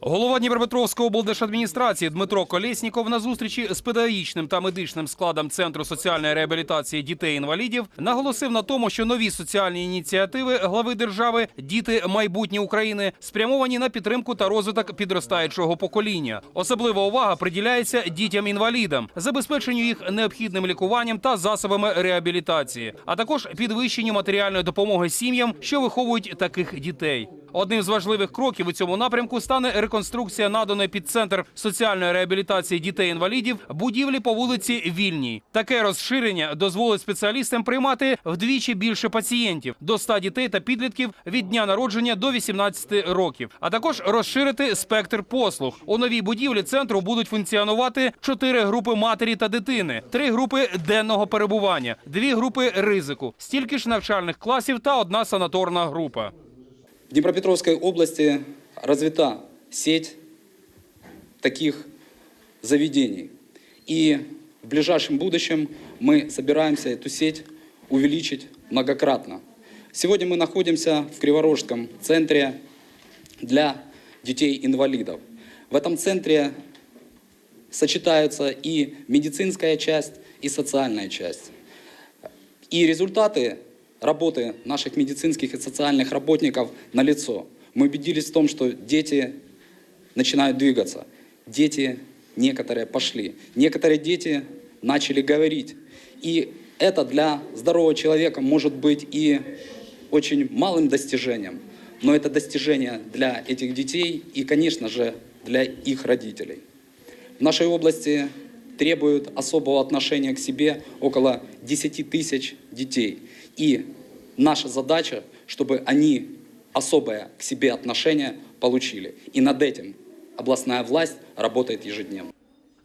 Голова Дніпропетровської облдержадміністрації Дмитро Колєсніков на зустрічі з педагогічним та медичним складом Центру соціальної реабілітації дітей-інвалідів наголосив на тому, що нові соціальні ініціативи глави держави Діти майбутнє України спрямовані на підтримку та розвиток підростаючого покоління. Особлива увага приділяється дітям-інвалідам, забезпеченню їх необхідним лікуванням та засобами реабілітації, а також підвищенню матеріальної допомоги сім'ям, що виховують таких дітей. Одним з важливих кроків у цьому напрямку стане реконструкція наданої під центр соціальної реабілітації дітей-інвалідів будівлі по вулиці Вільній. Таке розширення дозволить спеціалістам приймати вдвічі більше пацієнтів до 100 дітей та підлітків від дня народження до 18 років, а також розширити спектр послуг. У новій будівлі центру будуть функціонувати чотири групи матері та дитини, три групи денного перебування, дві групи ризику, стільки ж навчальних класів та одна санаторна група. Днепропетровской области развита сеть таких заведений. И в ближайшем будущем мы собираемся эту сеть увеличить многократно. Сегодня мы находимся в Криворожском центре для детей-инвалидов. В этом центре сочетаются и медицинская часть, и социальная часть. И результаты работы наших медицинских и социальных работников налицо. Мы убедились в том, что дети начинают двигаться. Дети некоторые пошли. Некоторые дети начали говорить. И это для здорового человека может быть и очень малым достижением, но это достижение для этих детей и, конечно же, для их родителей. В нашей области требуют особого отношения к себе около 10 тысяч детей. И наша задача, чтобы они особое к себе отношение получили. И над этим областная власть работает ежедневно.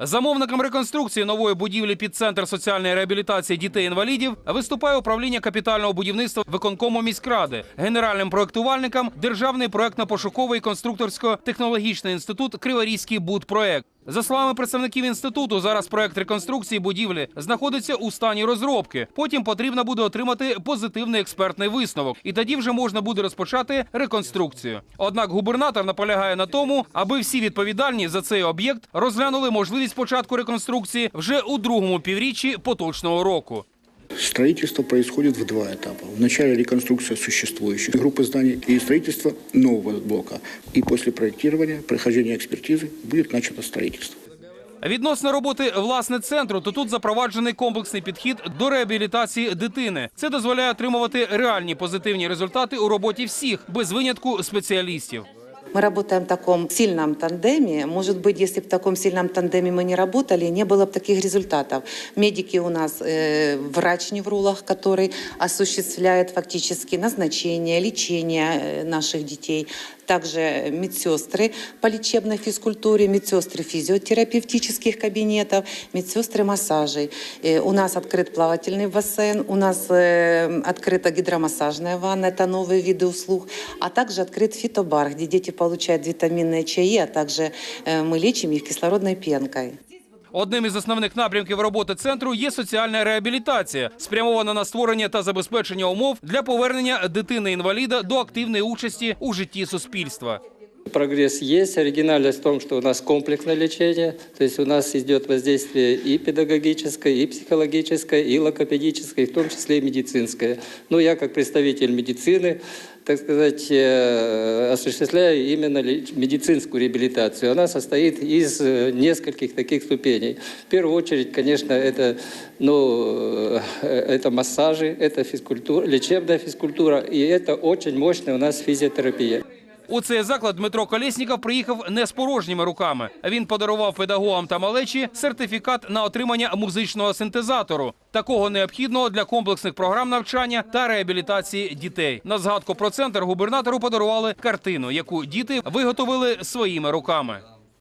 Замовником реконструкції нової будівлі під центр соціальної реабілітації дітей-інвалідів виступає управління капітального будівництва виконкому міськради, генеральним проектувальником Державний проектно-пошуковий конструкторсько-технологічний інститут Криворізький будпроект. За словами представників інституту, зараз проект реконструкції будівлі знаходиться у стані розробки. Потім потрібно буде отримати позитивний експертний висновок, і тоді вже можна буде розпочати реконструкцію. Однак губернатор наполягає на тому, аби всі відповідальні за цей об'єкт розглянули можливість початку реконструкції вже у другому півріччі поточного року. Строительство происходит в два этапа. Вначале реконструкция существующих группы зданий и строительство нового блока. И после проектирования, прохождения экспертизы будет начато строительство. Відносно роботи власне центру, то тут запроваджений комплексний підхід до реабілітації дитини. Це дозволяє отримувати реальні позитивні результати у роботі всіх без винятку спеціалістів. Мы работаем в таком сильном тандеме. Может быть, если бы в таком сильном тандеме мы не работали, не было бы таких результатов. Медики у нас э, врач-невролог, который осуществляет фактически назначение, лечение э, наших детей. Также медсестры по лечебной физкультуре, медсестры физиотерапевтических кабинетов, медсестры массажей. Э, У нас открыт плавательный бассейн, у нас э, открыта гидромассажная ванна, это новые виды услуг, а также открыт фитобар, где дети получают витаминные чаи, а также э, мы лечим их кислородной пенкой. Одним із основних напрямків роботи центру є соціальна реабілітація, спрямована на створення та забезпечення умов для повернення дитини-інваліда до активної участі у житті суспільства. Прогресс есть. Оригинальность в том, что у нас комплексное лечение, то у нас идет воздействие и педагогическое, и психологическое, и логопедическое, и в том числе и медицинское. Ну, я как представитель медицины, так сказать, э, осуществляю именно ле- медицинскую реабилитацию. Она состоит из э, нескольких таких ступеней. В первую очередь, конечно, это, ну, э, это массажи, это физкультура, лечебная физкультура, и это очень мощная у нас физиотерапия. У цей заклад Дмитро Колєсніков приїхав не з порожніми руками. Він подарував педагогам та малечі сертифікат на отримання музичного синтезатору, такого необхідного для комплексних програм навчання та реабілітації дітей. На згадку про центр губернатору подарували картину, яку діти виготовили своїми руками.